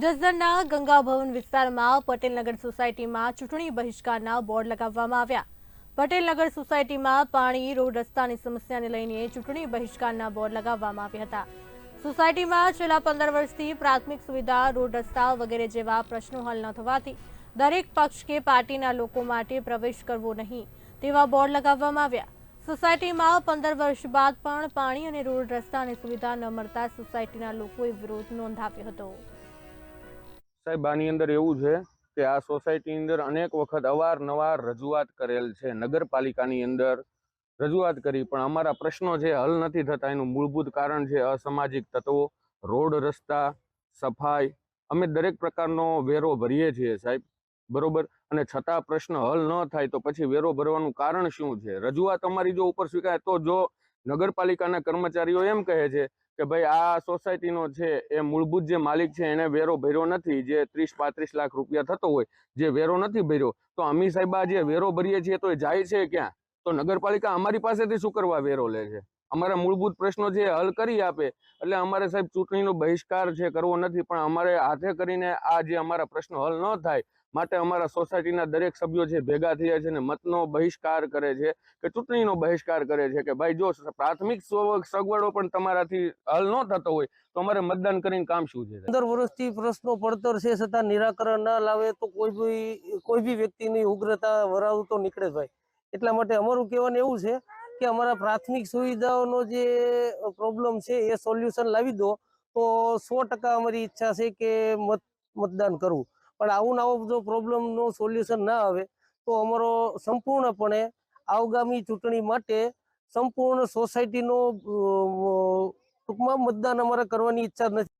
જસદણના ગંગા ભવન વિસ્તારમાં પટેલનગર સોસાયટીમાં ચૂંટણી બહિષ્કારના બોર્ડ લગાવવામાં આવ્યા. પટેલનગર સોસાયટીમાં પાણી, રોડ રસ્તાની સમસ્યાને લઈને ચૂંટણી બહિષ્કારના બોર્ડ લગાવવામાં આવ્યા હતા. સોસાયટીમાં છેલ્લા પંદર વર્ષથી પ્રાથમિક સુવિધા, રોડ રસ્તા વગેરે જેવા પ્રશ્નો હલ ન થવાથી દરેક પક્ષ કે પાર્ટીના લોકો માટે પ્રવેશ કરવો નહીં તેવા બોર્ડ લગાવવામાં આવ્યા. સોસાયટીમાં પંદર વર્ષ બાદ પણ પાણી અને રોડ રસ્તાની સુવિધા ન મળતા સોસાયટીના લોકોએ વિરોધ નોંધાવ્યો હતો. સાહેબ, આની અંદર એવું છે કે આ સોસાયટીની અંદર અનેક વખત અવારનવાર રજૂઆત કરેલ છે, નગરપાલિકાની અંદર રજૂઆત કરી, પણ અમારા પ્રશ્નો જે હલ નથી થતા, એનું મૂળભૂત કારણ છે અસામાજિક તત્વો, રોડ રસ્તા, સફાઈ. અમે દરેક પ્રકારનો વેરો ભરીએ છીએ સાહેબ, બરોબર? અને છતાં પ્રશ્ન હલ ન થાય તો પછી વેરો ભરવાનું કારણ શું છે? રજૂઆત અમારી જો ઉપર સ્વીકારે, તો જો નગરપાલિકાના કર્મચારીઓ એમ કહે છે કે ભાઈ આ સોસાયટીનો છે એ મૂળભૂત જે માલિક છે એને વેરો ભર્યો નથી, જે ત્રીસ પાંત્રીસ લાખ રૂપિયા થતો હોય, જે વેરો નથી ભર્યો, તો અમી સાહેબ જે વેરો ભરીએ છીએ તો એ જાય છે ક્યાં? તો નગરપાલિકા અમારી પાસેથી શું કરવા વેરો લે છે? અમારા મૂળભૂત પ્રશ્નો જે હલ કરી આપે. એટલે અમારે સાહેબ ચૂંટણીનો બહિષ્કાર છે, કરવો નથી, પણ અમારે હાથે કરીને આ જે અમારા પ્રશ્નો હલ ન થાય, માટે અમારા સોસાયટીના દરેક સભ્યો છે ભેગા થયા છે ને મતનો બહિષ્કાર કરે છે, કે ચૂંટણીનો બહિષ્કાર કરે છે, કે ભાઈ જો પ્રાથમિક સગવડો પણ તમારાથી હલ ન થતો હોય, તો અમારે મતદાન કરીને કામ શું છે? પંદર વર્ષથી પ્રશ્નો પડતર છે, છતાં નિરાકરણ ના લાવે તો કોઈ બી કોઈ બી વ્યક્તિની ઉગ્રતા વરાવ તો નીકળે ભાઈ. એટલા માટે અમારું કહેવાનું એવું છે કે અમારા પ્રાથમિક સુવિધાઓનો જે પ્રોબ્લેમ છે એ સોલ્યુશન લાવી દો, તો સો અમારી ઈચ્છા છે કે મત, મતદાન કરવું. પણ આવું ને આવું જો પ્રોબ્લેમનું સોલ્યુશન ના આવે, તો અમારો સંપૂર્ણપણે આવગામી ચૂંટણી માટે સંપૂર્ણ સોસાયટીનો ટૂંકમાં મતદાન અમારે કરવાની ઈચ્છા નથી.